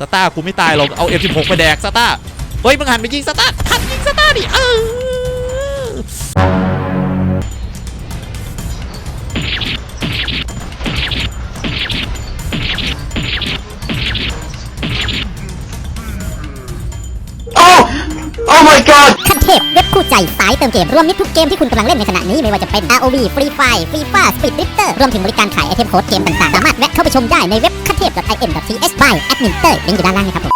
สตาร์กูไม่ตายหรอกเอา F16 ไปแดกสตาร์เฮ้ยมึงหันไปยิงสตาร์หันยิงสตาร์ดิเออ Oh! Oh my god! เทพเว็บคู่ใจสายเติมเกม รวมมิตรทุกเกมที่คุณกำลังเล่นในขณะนี้ไม่ว่าจะเป็น ROV Free Fire Free Fire Speed Drifter รวมถึงบริการขายไอเทมโค้ดเกมต่างๆ สามารถแวะเข้าไปชมได้ในเว็บขั้นเทพ .in.th by admin เตอร์ลิงก์อยู่ด้านล่างนะครับผม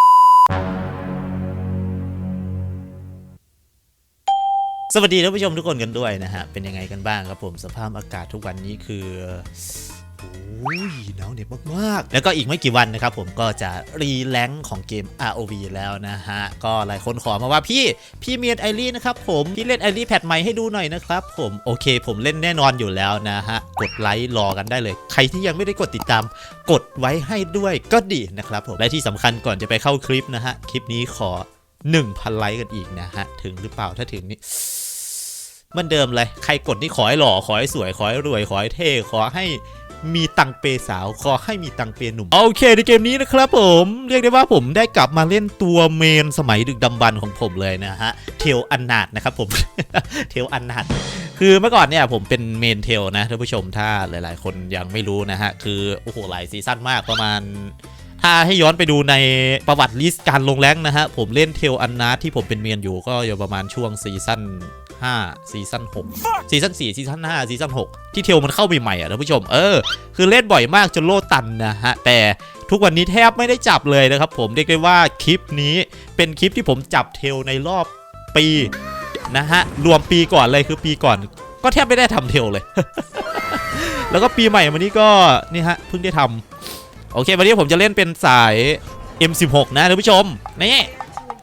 สวัสดีท่านผู้ชมทุกคนกันด้วยนะฮะเป็นยังไงกันบ้างครับผมสภาพอากาศทุกวันนี้คือ โอ้ยหนาวเหน็บมากๆ แล้วก็อีกไม่กี่วันนะครับผมก็จะรีแลงค์ของเกม ROV แล้วนะฮะ ก็หลายคนขอมาว่าพี่ พี่เมียนไอรีนะครับผม พี่เล่นไอรีแพทใหม่ให้ดูหน่อยนะครับผม โอเคผมเล่นแน่นอนอยู่แล้วนะฮะ กดไลค์รอกันได้เลย ใครที่ยังไม่ได้กดติดตาม กดไว้ให้ด้วยก็ดีนะครับผม และที่สำคัญก่อนจะไปเข้าคลิปนะฮะ คลิปนี้ขอ 1,000ไลค์กันอีกนะฮะ ถึงหรือเปล่าถ้าถึงนี่มันเดิมเลย ใครกดนี่ขอให้หล่อ ขอให้สวย ขอให้รวย ขอให้เท่ ขอให้ มีตังเปสาวขอให้มีตังเปหนุ่ม โอเคในเกมนี้นะครับผมเรียกได้ว่าผมได้กลับมาเล่นตัวเมนสมัยดึกดำบรรพ์ของผมเลยนะฮะเทลอันนาดนะครับผมเทลอันนาดคือเมื่อก่อนเนี่ยผมเป็นเมนเทลนะท่านผู้ชมถ้าหลายๆ คนยังไม่รู้นะฮะ คือโอ้โหหลายซีซั่นมากประมาณ ถ้าให้ย้อนไปดูในประวัติลิสต์การลงแรงนะฮะ ผมเล่นเทลอันนาที่ผมเป็นเมนอยู่ก็อยู่ประมาณช่วงซีซั่น 5ซีซั่น6ซีซั่น4ซีซั่น5ซีซั่น6ที่เทลมันเข้าใหม่ๆอะท่านผู้ชม เออ คือเล่นบ่อยมากจนโลดตันนะฮะ แต่ทุกวันนี้แทบไม่ได้จับเลยนะครับผม เรียกได้ว่าคลิปนี้เป็นคลิปที่ผมจับเทลในรอบปีนะฮะ รวมปีก่อนเลยคือปีก่อน ก็แทบไม่ได้ทำเทลเลย แล้วก็ปีใหม่วันนี้ก็นี่ฮะเพิ่งได้ทำโอเค วันนี้ผมจะเล่นเป็นสาย M16 นะท่านผู้ชมนี่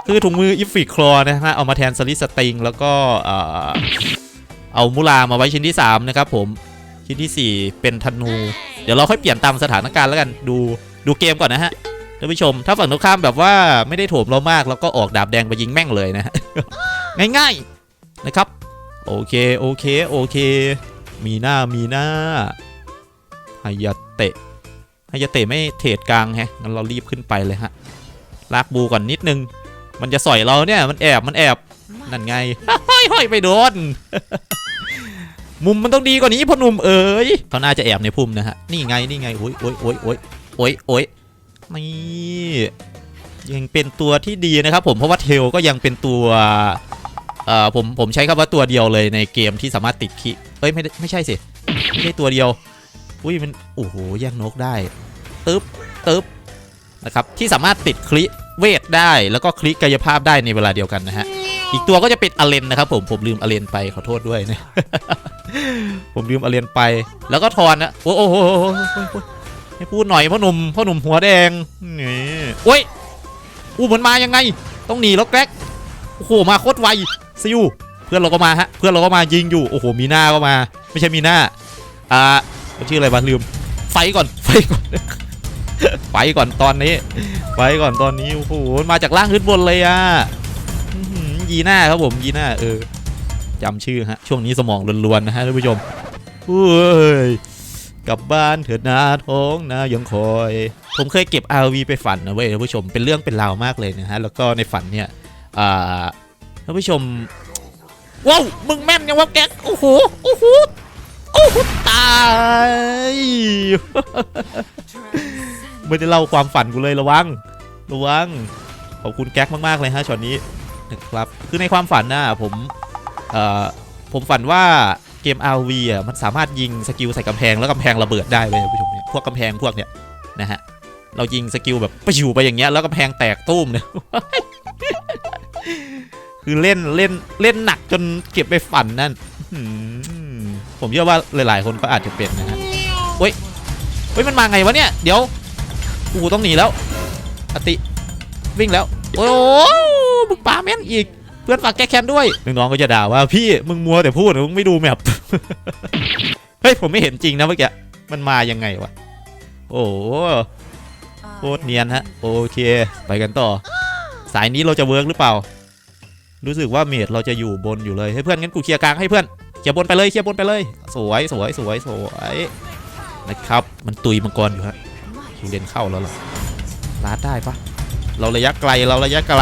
คือถุงมืออิฟฟิคลอนะฮะเอามาแทนสลิสติงแล้วก็เอามูลามาไว้ชิ้นที่ 3 นะครับผม ชิ้นทีสี่ 4 เป็นธนู เดี๋ยวเราค่อยเปลี่ยนตามสถานการณ์แล้วกันดูดูเกมก่อนนะฮะท่านผู้ชม ถ้าฝั่งตรงข้ามแบบว่าไม่ได้โถมเรามากแล้วก็ออกดาบแดงไปยิงแม่งเลยนะฮะง่ายๆนะครับ โอเคโอเคโอเค มีหน้ามีหน้าฮายาเตะฮายาเตะไม่เทรดกลางฮะงั้นเรารีบขึ้นไปเลยฮะลากบูก่อนนิดนึง มันจะสอยเราเนี่ยมันแอบมันแอบนั่นไงห้อยห้อยไปโดน มุมมันต้องดีกว่านี้พ่อหนุ่มเอ๋ยเขาน่าจะแอบในพุ่มนะฮะนี่ไงนี่ไงโอ้ยโอ้ยโอ้ยโอ้ยโอ้ยโอ้ยนี่ยังเป็นตัวที่ดีนะครับผมเพราะว่าเทลก็ยังเป็นตัวเอ่อผมผมใช้คำว่าตัวเดียวเลยในเกมที่สามารถติดคิเอ้ยไม่ไม่ใช่สิไม่ใช่ตัวเดียวอุ้ยมันโอ้โหแย่งนกได้ตึ๊บตึ๊บนะครับที่สามารถติดคลิ เวทได้แล้วก็คลิกายภาพได้ในเวลาเดียวกันนะฮะ อีกตัวก็จะเป็นอเลนนะครับ ผมผมลืมอเลนไปขอโทษด้วยนะผมลืมอเลนไป แล้วก็ทอนนะโอ้โหโอ้โหโอ้โหโอ้โหให้พูดหน่อยพ่อหนุ่มพ่อหนุ่มหัวแดงนี่โอ้ยอู้มันมายังไง ต้องหนีแล้วแกรกโอ้โหมาโคตรไวซิวเพื่อนเราก็มาฮะเพื่อนเราก็มายิงอยู่โอ้โหมีหน้าก็มา ไม่ใช่มีหน้าอ่ามันชื่ออะไรบ้างลืมไฟก่อนไฟก่อน ไฟก่อนตอนนี้ไฟก่อนตอนนี้โอ้โหมาจากล่างขึ้นบนเลยอะยีหน้าครับผมยีหน้าเออจำชื่อฮะช่วงนี้สมองล้วนๆนะฮะท่านผู้ชมเฮ้ยกลับบ้านเถิดนาท้องนายังคอย ผมเคยเก็บ RV ไปฝันนะเว้ยท่านผู้ชมเป็นเรื่องเป็นราวมากเลยนะฮะแล้วก็ในฝันเนี่ยท่านผู้ชมว้าวมึงแม่นยังวะแกโอ้โหโอ้โหโอ้โหตาย ไม่ได้เล่าความฝันกูเลยระวัง ระวัง ขอบคุณแก๊กมากๆเลยฮะช็อตนี้นะครับ คือในความฝันนะผมเอ่อผมฝันว่าเกม RV อะมันสามารถยิงสกิลใส่กำแพงแล้วกำแพงระเบิดได้เลยผู้ชมเนี่ยพวกกำแพงพวกเนี้ยนะฮะเรายิงสกิลแบบไปอยู่ไปอย่างเงี้ยแล้วกำแพงแตกตุ้มเนี่ยคือเล่นเล่นเล่นหนักจนเก็บไปฝันนั่นผมเชื่อว่าหลาย ๆ คนก็อาจจะเป็นนะฮะเฮ้ยเฮ้ยมันมาไงวะเนี่ย เดี๋ยว กูต้องหนีแล้ว อติ วิ่งแล้ว โอ้มึงปาแม่นอีก เพื่อนฝากแก้แค้นด้วย น้องๆก็จะด่าว่าพี่มึงมัวแต่พูดมึงไม่ดูแมพเฮ้ยผมไม่เห็นจริงนะเมื่อกี้ มันมายังไงวะ โอ้โหโคตรเนียนฮะ โอเค ไปกันต่อ สายนี้เราจะเวิร์กหรือเปล่า รู้สึกว่าเมดเราจะอยู่บนอยู่เลยให้เพื่อนงั้นกูเคลียร์กลางให้เพื่อนเคลียร์บนไปเลยเคลียร์บนไปเลย สวยสวยสวยสวยนะครับ มันตุยมังกรอยู่ฮะ คิวเลนเข้าแล้วเหรอลาดได้ปะเราระยะไกลเราระยะไกล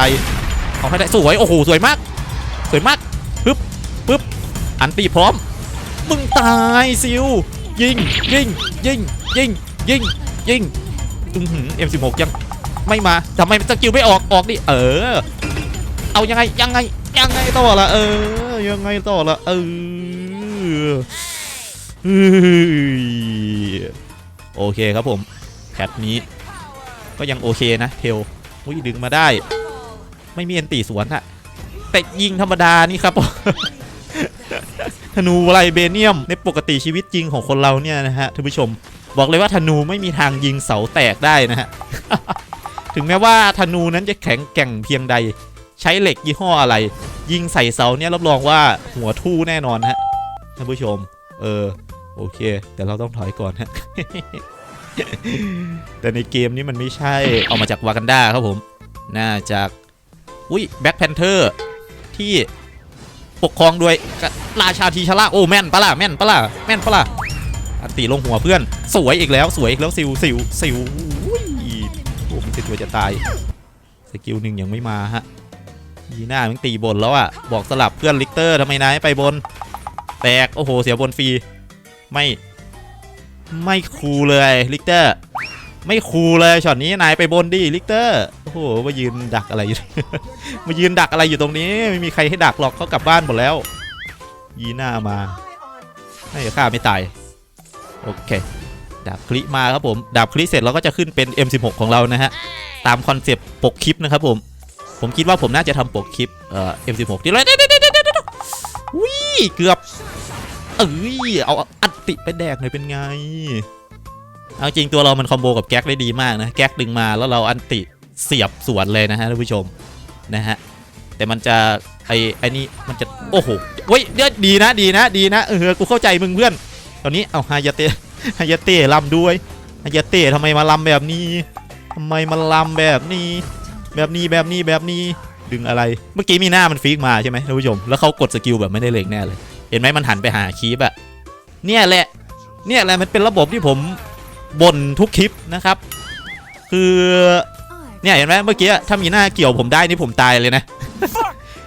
เอาให้ได้สวยโอ้โหสวยมาก สวยมากปึ๊บปึ๊บอันตีพร้อมมึงตายซิวยิงยิงยิงยิงยิงยิงอือหือ M16 ยังไม่มาทำไมสกิลไม่ออกออกดิเออ เอายังไงยังไงยังไงต่อละเออยังไงต่อละเออเฮ้ยโอเคครับผมแพ ทนี้ ก็ยังโอเคนะเทลอุ้ยดึงมาได้ ไม่มีเอนตีสวนอะแต่ยิงธรรมดานี่ครับธนูไลเบเนียมในปกติชีวิตจริงของคนเราเนี่ยนะฮะท่านผู้ชม บอกเลยว่าธนูไม่มีทางยิงเสาแตกได้นะฮะถึงแม้ว่าธนูนั้นจะแข็งแกร่งเพียงใด ใช้เหล็กยี่ห้ออะไร ยิงใส่เสาเนี่ยรับรองว่าหัวทู่แน่นอนฮะท่านผู้ชม เออ โอเค แต่เราต้องถอยก่อนฮะ แต่ในเกมนี้มันไม่ใช่เอามาจากวากันดาครับผม น่าจาก อุ้ยแบ็คแพนเทอร์ที่ปกครองโดยราชาทีชาร่าโอ้แม่นปะล่ะแม่นปะล่ะแม่นปะล่ะอันตีลงหัวเพื่อน สวยอีกแล้วสวยอีกแล้วสิวสิวสิวอุ้ยโอ้มันติดตัวจะตายสกิลหนึ่งยังไม่มาฮะยีหน้ามันตีบนแล้วอะบอกสลับเพื่อนลิกเตอร์ทำไมนายไปบน แตกโอ้โหเสียบนฟรีไม่ ไม่คูลเลยลิกเตอร์ ไม่คูลเลยช็อตนี้นายไปบนดิลิกเตอร์โอ้โหมายืนดักอะไรอยู่มายืนดักอะไรอยู่ตรงนี้ ไม่มีใครให้ดักหรอกเขากลับบ้านหมดแล้ว ยีหน้ามาให้ฆ่าไม่ตายโอเคดาบคลิมาครับผมดาบคลิเสร็จเราก็จะขึ้นเป็น M16 ของเรานะฮะตามคอนเซปต์ปกคลิปนะครับผมผมคิดว่าผมน่าจะทำปกคลิปเอ่อ M16 ที่เลยเดี๋ยวเดี๋ยวเดี๋ยวเดี๋ยวเดี๋ยววิ่เกือบ เอ้ยเอาอัดติไปแดกหน่อยเป็นไง เอาจริงตัวเรามันคอมโบกับแก๊กได้ดีมากนะ แก๊กดึงมาแล้วเราอันติเสียบสวนเลยนะฮะท่านผู้ชมนะฮะแต่มันจะไอไอนี่มันจะโอ้โหเว้ยเดี๋ยวดีนะดีนะดีนะเออกูเข้าใจมึงเพื่อน ตอนนี้เอาฮายาเตะฮายาเตะลำด้วยฮายาเตะทำไมมาลำแบบนี้ทำไมมาลำแบบนี้ แบบนี้แบบนี้แบบนี้ดึงอะไร เมื่อกี้มีหน้ามันฟิกมาใช่ไหมท่านผู้ชม แล้วเขากดสกิลแบบไม่ได้เล็งแน่เลย เห็นไหมมันหันไปหาคีปอะเนี่ยแหละ เนี่ยแหละมันเป็นระบบที่ผมบ่นทุกคลิปนะครับ คือเนี่ยเห็นไหมเมื่อกี้ถ้ามีหน้าเกี่ยวผมได้นี่ผมตายเลยนะ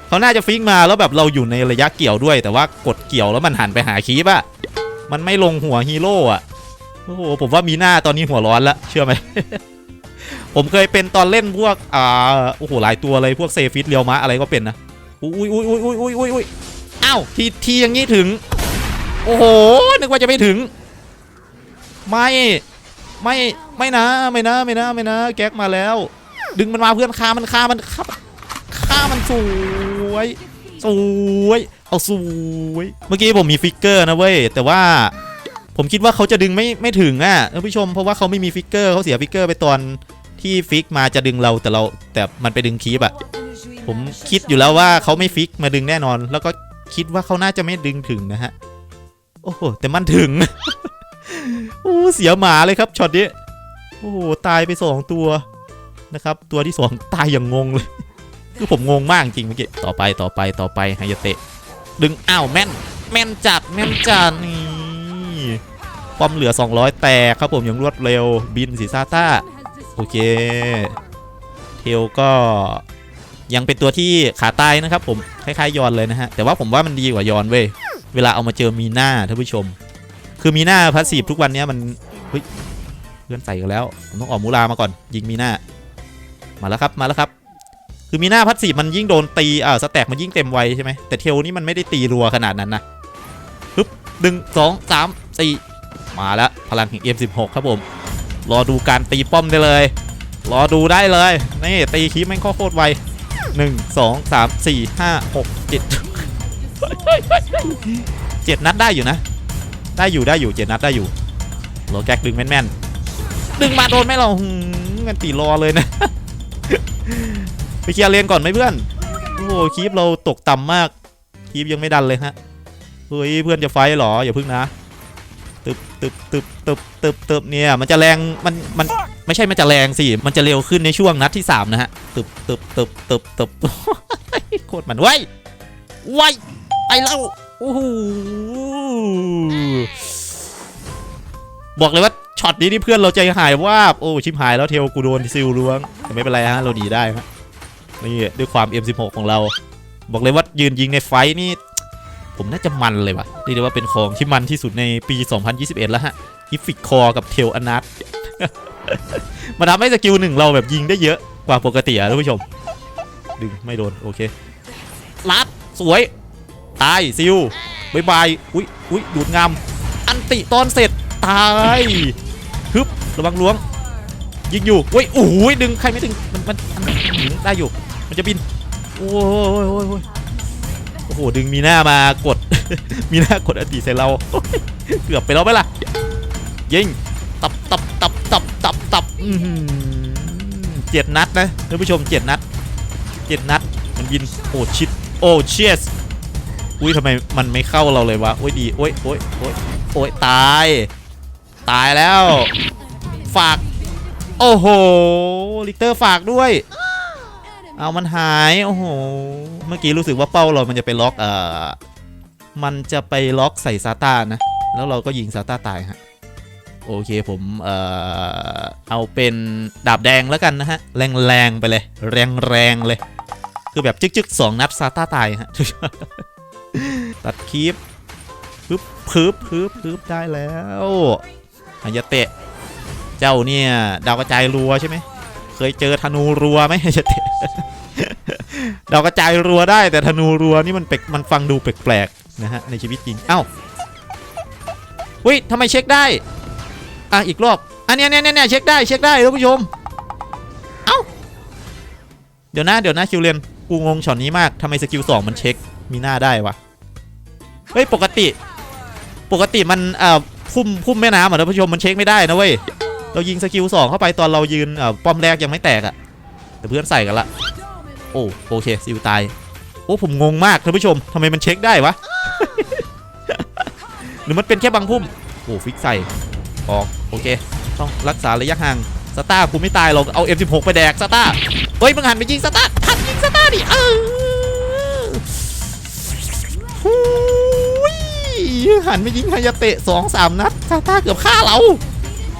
เขาน่าจะฟิกมาแล้วแบบเราอยู่ในระยะเกี่ยวด้วย แต่ว่ากดเกี่ยวแล้วมันหันไปหาคีปอะมันไม่ลงหัวฮีโร่อะโอ้โหผมว่ามีหน้าตอนนี้หัวร้อนละเชื่อไหมผมเคยเป็นตอนเล่นพวกอ่าโอ้โหหลายตัวเลยพวกเซฟิตเรียวมะอะไรก็เป็นนะอุ้ยอุ้ยอุ้ยอุ้ยอุ้ยอุ้ย อ้าวทีทีอย่างนี้ถึง โอ้โห นึกว่าจะไม่ถึง ไม่ไม่ไม่นะไม่นะไม่นะไม่นะ แก๊กมาแล้ว ดึงมันมาเพื่อนฆ่ามันฆ่ามันฆ่าฆ่ามันสวยสวยเอาสวยเมื่อกี้ผมมีฟิกเกอร์นะเว้ยแต่ว่าผมคิดว่าเขาจะดึงไม่ไม่ถึงอะท่านผู้ชมเพราะว่าเขาไม่มีฟิกเกอร์เขาเสียฟิกเกอร์ไปตอนที่ฟิกมาจะดึงเราแต่เราแต่มันไปดึงคีบอะผมคิดอยู่แล้วว่าเขาไม่ฟิกมาดึงแน่นอน แล้วก็ คิดว่าเขาน่าจะไม่ดึงถึงนะฮะ โอ้โห แต่มันถึง โอ้เสียหมาเลยครับช็อตนี้ โอ้โห ตายไปสองตัวนะครับ ตัวที่สองตายอย่างงงเลย คือผมงงมากจริงเมื่อกี้ ต่อไปต่อไปต่อไปไฮยาเตะ ดึง อ้าวแม่น แม่นจัดแม่นจัดนี่ความเหลือ 200 แตกครับผมย่างรวดเร็วบินสีซาต้า โอเค เทลก็ ยังเป็นตัวที่ขาตายนะครับผมคล้ายๆยอนเลยนะฮะแต่ว่าผมว่ามันดีกว่ายอนเว้ยเวลาเอามาเจอมีหน้าท่านผู้ชม คือมีหน้าพาสซีฟทุกวันเนี้ยมันเฮ้ยเพื่อนใส่กันแล้วผมต้องออกมูลามาก่อน ยิงมีหน้า มาแล้วครับมาแล้วครับ คือมีหน้าพาสซีฟมันยิ่งโดนตีอ่าสแต็กมันยิ่งเต็มไวใช่ไหมแต่เทลนี่มันไม่ได้ตีรัวขนาดนั้นนะปึ๊บดึงสองสามสี่มาแล้วพลังแห่ง M16 ครับผม รอดูการตีป้อมได้เลย รอดูได้เลยนี่ตีคีบแม่งโคตรไว หนึ่งสองสามสี่ห้าหกเจ็ดเจ็ดนัดได้อยู่นะ ได้อยู่ได้อยู่เจ็ดนัดได้อยู่โรแก๊กดึงแม่นๆดึงมาโดนไหมเราหืมกันตีรอเลยนะ ไปเคลียร์เลนก่อนไหมเพื่อน โอ้โหคีบเราตกต่ำมากคีบยังไม่ดันเลยฮะเฮ้ยเพื่อนจะไฟหรออย่าพึ่งนะ ตึบตึบตึบตึบตึบตึบเนี่ยมันจะแรงมันมันไม่ใช่มันจะแรงสิมันจะเร็วขึ้นในช่วงนัดที่สามนะฮะตึบตึบตึบตึบตึบโคตรมันไว้ไว้ไปแล้วโอ้โหบอกเลยว่าช็อตนี้นี่เพื่อนเราใจหายว่าโอ้ชิบหายแล้วเทลกูโดนซิลล้วงแต่ไม่เป็นไรฮะเราหนีได้ฮะนี่ด้วยความ M16 ของเรา บอกเลยว่ายืนยิงในไฟนี่ ผมน่าจะมันเลยว่ะเรียกได้ว่าเป็นของที่มันที่สุดในปี 2021 แล้วฮะฮิฟิกคอกับเทลอนัทมันทำให้สกิลหนึ่งเราแบบยิงได้เยอะกว่าปกติอะท่านผู้ชม ดึงไม่โดน โอเคลัดสวย ตาย ซิลบายบาย อุ้ยอุ้ยดูดงาม อันติตอนเสร็จ ตายฮึบระวังล้วง ยิงอยู่เว้ยโอ้ยดึง ใครไม่ดึง มันมันถึงได้อยู่ มันจะบิน โอ้ยโอ้ยโอ้ย โอ้โหดึงมีหน้ามากด มีหน้ากดอันติใส่เรา เกือบไปแล้วไหมล่ะยิงตับตับตับตับตับตับเจ็ดนัดนะท่านผู้ชมเจ็ดนัดเจ็ดนัด มันบินโอ้ชิดโอ้เชียสอุ้ยทำไมมันไม่เข้าเราเลยวะโอ้ยดีโอ้ยโอ้ยโอ้ยโอ้ยตาย ตายแล้ว ฝาก โอ้โหลิเตอร์ฝากด้วย เอามันหาย โอ้โห เมื่อกี้รู้สึกว่าเป้าเรามันจะไปล็อกเอ่อ มันจะไปล็อกใส่ซาต้านะ แล้วเราก็ยิงซาต้าตายฮะ โอเคผมเอ่อเอาเป็นดาบแดงแล้วกันนะฮะ แรงๆไปเลย แรงๆเลย คือแบบจึกๆสองนัดซาต้าตายฮะ ตัดคลิปปึ๊บปึ๊บปึ๊บปึ๊บได้แล้วฮายาเตะ เจ้าเนี่ยดาวกระจายรัวใช่ไหม เคยเจอธนูรัวไหมฮายเตะดากระจายรัวได้แต่ธนูรัวนี่มันแปลกมันฟังดูแปลกๆนะฮะในชีวิตจริงเอ้าเฮ้ยทำไมเช็คได้อะอีกรอบอันเนี้ยเนี่ยเนี่ยเช็คได้เช็คได้ท่านผู้ชมเอ้าเดี๋ยวนะเดี๋ยวนะคิวเลนกูงงช็อตนี้มากทำไมสกิลสองมันเช็คมีหน้าได้วะเฮ้ยปกติ ปกติมันเอ่อพุ่มพุ่มแม่น้ำอะท่านผู้ชมมันเช็คไม่ได้นะเว้ย เรายิงสกิลสองเข้าไปตอนเรายืนป้อมแรกยังไม่แตกอะแต่เพื่อนใส่กันละโอ้โอเคซิลตายโอ้ผมงงมากท่านผู้ชมทำไมมันเช็คได้วะหรือมันเป็นแค่บางพุ่มโอ้ฟิกใส่ออกโอเค ต้องรักษาระยะห่างสตาร์กูไม่ตายหรอกเอา M16 ไปแดกสตาร์เฮ้ยมึงหันไปยิงสตาร์หันยิงสตาร์ดิเออหูยหันไปยิงฮายาเตะสองสามนัดสตาร์เกือบฆ่าเรา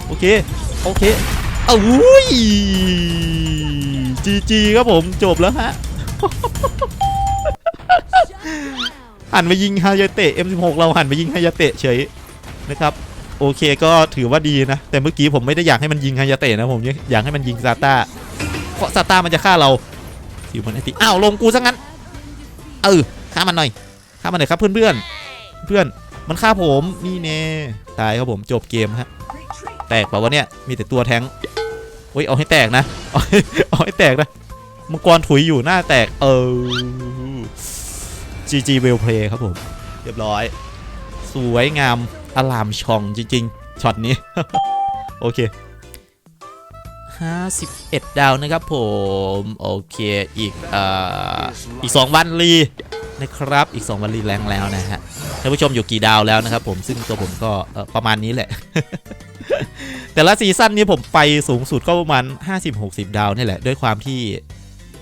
โอเค โอเคเอาอุ้ยจีจีครับผมจบแล้วฮะหันไปยิงฮายาเตะ M16 เราหันไปยิงฮายาเตะเฉยนะครับ โอเคก็ถือว่าดีนะ แต่เมื่อกี้ผมไม่ได้อยากให้มันยิงฮายาเตะนะผมอยากให้มันยิงซาต้าเพราะซาต้ามันจะฆ่าเราสิวมันไอติอ้าวลงกูซะงั้นเออฆ่ามันหน่อยฆ่ามันหน่อยครับเพื่อนเพื่อนๆเพื่อนมันฆ่าผมนี่แน่ตายครับผมจบเกมฮะแตกเปล่าวะเนี่ยมีแต่ตัวแทงค์โอ้ยเอาให้แตกนะ เอาให้แตกนะมังกรถุยอยู่หน้าแตกเออ GG well play ครับผม เรียบร้อย สวยงามอลามช่องจริง ๆช็อตนี้ โอเค 51 ดาวนะครับผม โอเคอีกอออีก 2 วันรีนะครับ อีก 2 วันรีแรงแล้วนะฮะท่านผู้ชมอยู่กี่ดาวแล้วนะครับผมซึ่งตัวผมก็ประมาณนี้แหละ แต่ละซีซั่นนี้ผมไปสูงสุดก็ประมาณ 50-60 ดาวนี่แหละ ด้วยความที่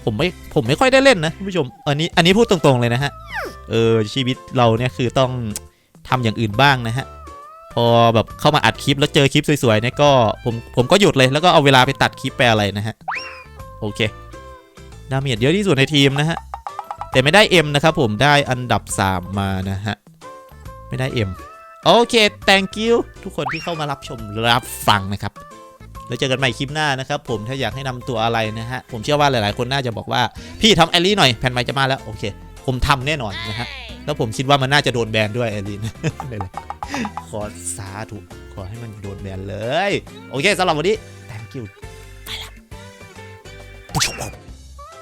ผมไม่ผมไม่ค่อยได้เล่นนะผู้ชม อันนี้อันนี้พูดตรงๆเลยนะฮะ เออชีวิตเราเนี่ยคือต้องทำอย่างอื่นบ้างนะฮะ พอแบบเข้ามาอัดคลิปแล้วเจอคลิปสวยๆเนี่ยก็ผมผมก็หยุดเลยแล้วก็เอาเวลาไปตัดคลิปไปลอะไรนะฮะ โอเค ดาเมจเยอะที่สุดในทีมนะฮะ แต่ไม่ได้ M นะครับผมได้อันดับ 3 มานะฮะ ไม่ได้ M โอเค thank you ทุกคนที่เข้ามารับชมรับฟังนะครับแล้วเจอกันใหม่คลิปหน้านะครับ ผมถ้าอยากให้นำตัวอะไรนะฮะ ผมเชื่อว่าหลายๆ คนน่าจะบอกว่า พี่ทำแอลลี่หน่อยแผ่นไม้จะมาแล้ว โอเค ผมทำแน่นอนนะฮะ แล้วผมคิดว่ามันน่าจะโดนแบนด้วยแอลลี่นะขอสาธุขอให้มันโดนแบนเลย โอเคสำหรับวันนี้ thank you ไปละ